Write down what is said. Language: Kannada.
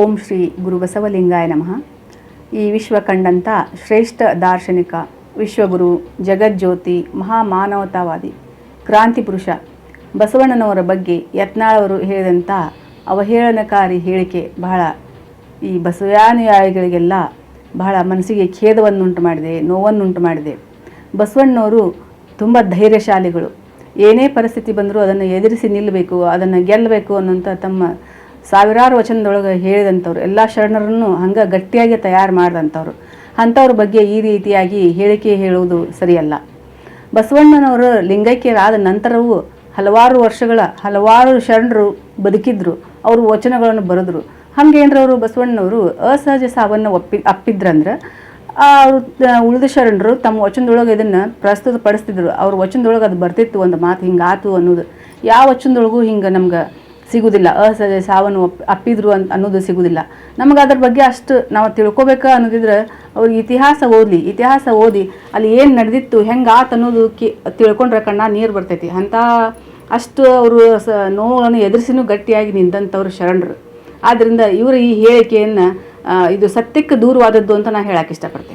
ಓಂ ಶ್ರೀ ಗುರು ಬಸವಲಿಂಗಾಯ ನಮಃ. ಈ ವಿಶ್ವ ಕಂಡಂಥ ಶ್ರೇಷ್ಠ ದಾರ್ಶನಿಕ, ವಿಶ್ವಗುರು ಜಗಜ್ಯೋತಿ ಮಹಾಮಾನವತಾವಾದಿ, ಕ್ರಾಂತಿ ಪುರುಷ ಬಸವಣ್ಣನವರ ಬಗ್ಗೆ ಯತ್ನಾಳವರು ಹೇಳಿದಂಥ ಅವಹೇಳನಕಾರಿ ಹೇಳಿಕೆ ಬಹಳ ಈ ಬಸವಾನುಯಾಯಿಗಳಿಗೆಲ್ಲ ಬಹಳ ಮನಸ್ಸಿಗೆ ಖೇದವನ್ನುಂಟು ಮಾಡಿದೆ, ನೋವನ್ನುಂಟು ಮಾಡಿದೆ. ಬಸವಣ್ಣನವರು ತುಂಬ ಧೈರ್ಯಶಾಲಿಗಳು. ಏನೇ ಪರಿಸ್ಥಿತಿ ಬಂದರೂ ಅದನ್ನು ಎದುರಿಸಿ ನಿಲ್ಲಬೇಕು ಅದನ್ನು ಗೆಲ್ಲಬೇಕು ಅನ್ನೋಂಥ ತಮ್ಮ ಸಾವಿರಾರು ವಚನದೊಳಗೆ ಹೇಳಿದಂಥವ್ರು, ಎಲ್ಲ ಶರಣರನ್ನು ಹಂಗೆ ಗಟ್ಟಿಯಾಗಿ ತಯಾರು ಮಾಡಿದಂಥವ್ರು. ಅಂಥವ್ರ ಬಗ್ಗೆ ಈ ರೀತಿಯಾಗಿ ಹೇಳಿಕೆ ಹೇಳುವುದು ಸರಿಯಲ್ಲ. ಬಸವಣ್ಣನವರು ಲಿಂಗೈಕ್ಯರಾದ ನಂತರವೂ ಹಲವಾರು ವರ್ಷಗಳ ಹಲವಾರು ಶರಣರು ಬದುಕಿದ್ರು, ಅವರು ವಚನಗಳನ್ನು ಬರೆದ್ರು. ಹಾಗೇನ್ರ ಅವರು ಬಸವಣ್ಣನವರು ಅಸಹಜ ಸಾವನ್ನು ಒಪ್ಪಿ, ಅಪ್ಪಿದ್ರಂದ್ರೆ ಅವರು ಉಳಿದ ಶರಣರು ತಮ್ಮ ವಚನದೊಳಗೆ ಇದನ್ನು ಪ್ರಸ್ತುತಪಡಿಸ್ತಿದ್ರು. ಅವ್ರ ವಚನದೊಳಗೆ ಅದು ಬರ್ತಿತ್ತು, ಒಂದು ಮಾತು ಹಿಂಗಾತು ಅನ್ನೋದು. ಯಾವ ವಚನದೊಳಗೂ ಹಿಂಗೆ ನಮ್ಗೆ ಸಿಗುವುದಿಲ್ಲ ಅಸಹಜ ಸಾವನ್ನು ಅಪ್ಪಿದ್ರು ಅಂತ ಅನ್ನೋದು ಸಿಗುವುದಿಲ್ಲ ನಮಗೆ ಅದ್ರ ಬಗ್ಗೆ ಅಷ್ಟು ನಾವು ತಿಳ್ಕೊಬೇಕು ಅನ್ನೋದಿದ್ರೆ ಅವ್ರಿಗೆ ಇತಿಹಾಸ ಓದಲಿ, ಇತಿಹಾಸ ಓದಿ, ಅಲ್ಲಿ ಏನು ನಡೆದಿತ್ತು, ಹೆಂಗೆ ಆತು ಅನ್ನೋದು ಕಿ, ತಿಳ್ಕೊಂಡ್ರೆ ಕಣ್ಣ ನೀರು ಬರ್ತೈತಿ. ಅಂಥ ಅಷ್ಟು ಅವರು ಸ ನೋವನ್ನು ಎದುರಿಸಿನೂ ಗಟ್ಟಿಯಾಗಿ ನಿಂತಂಥವ್ರು ಶರಣರು. ಆದ್ದರಿಂದ ಇವರ ಈ ಹೇಳಿಕೆಯನ್ನು ಇದು ಸತ್ಯಕ್ಕೆ ದೂರವಾದದ್ದು ಅಂತ ನಾನು ಹೇಳಕ್ಕೆ ಇಷ್ಟಪಡ್ತೀನಿ.